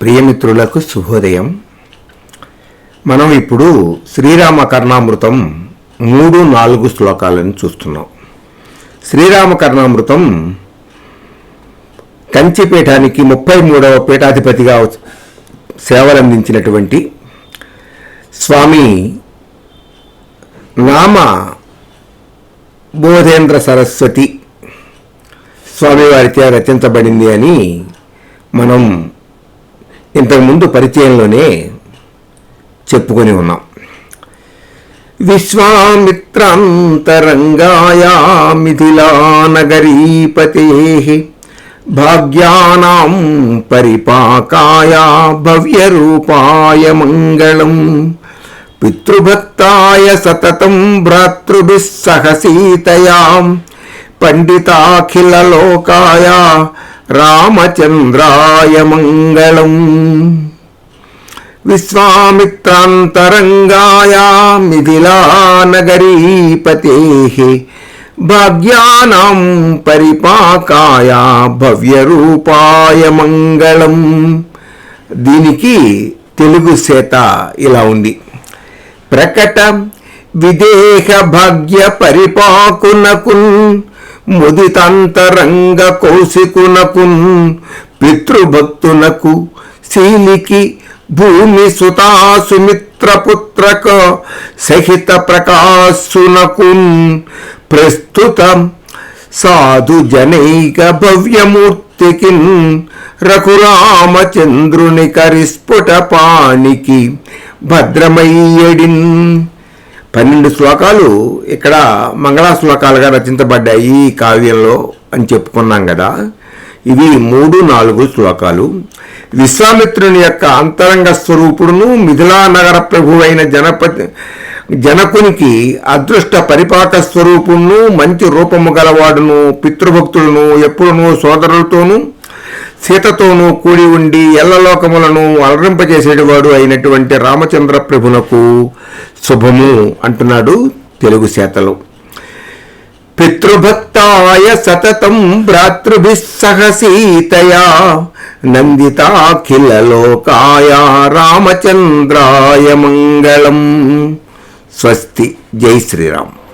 ప్రియమిత్రులకు శుభోదయం. మనం ఇప్పుడు శ్రీరామ కర్ణామృతం మూడు నాలుగు శ్లోకాలను చూస్తున్నాం. శ్రీరామ కర్ణామృతం కంచిపీఠానికి ముప్పై మూడవ పీఠాధిపతిగా సేవలందించినటువంటి స్వామి నామ బోధేంద్ర సరస్వతి స్వామివారిచే రచించబడింది అని మనం ఇంతకుముందు పరిచయంలోనే చెప్పుకొని ఉన్నాం. విశ్వామిత్రాంతరంగాయ మిథిలానగరీపతే భాగ్యానాం పరిపాకాయ భవ్యరూపాయ మంగళం పితృభక్తాయ సతతం భ్రాతృభిः సీతయా పండితాఖిలలోకాయ రామచంద్రాయ మంగళం. విశ్వామిత్రాంతరంగాయ మిథిలానగరీపతే భాగ్యానాం పరిపాకాయ భవ్యరూపాయ మంగళం. దీనికి తెలుగు సేత ఇలా ఉంది. ప్రకట విదేహ భాగ్య పరిపాకునకున్ ముదితంతరంగ కౌశికునకున్ పితృభక్తునకు శీలికి భూమి సుతాసుమిత్రపుత్రక సహిత ప్రకాశునకున్ ప్రస్తుత సాధు జనైక భవ్యమూర్తికి రఘురామచంద్రుని కరిస్ఫుట పాణికి భద్రమయ్యడిన్ పన్నెండు శ్లోకాలు ఇక్కడ మంగళా శ్లోకాలుగా రచించబడ్డాయి ఈ కావ్యంలో అని చెప్పుకున్నాం కదా. ఇవి మూడు నాలుగు శ్లోకాలు. విశ్వామిత్రుని యొక్క అంతరంగ స్వరూపుడును మిథిలా నగర ప్రభువైన జనపతి జనకునికి అదృష్ట పరిపాక స్వరూపును మంచి రూపము గలవాడును పితృభక్తులను ఎప్పుడును సోదరులతోనూ సీతతోనూ కూడి ఉండి ఎల్లలోకములను అలరింపజేసేటవాడు అయినటువంటి రామచంద్ర ప్రభునకు శుభము అంటున్నాడు తెలుగు సేతలు. పితృభక్తాయ సతతం భ్రాతృభిస్సహ సీతయా నందితాఖిలలోకాయ రామచంద్రాయ మంగళం. స్వస్తి. జై శ్రీరామ్.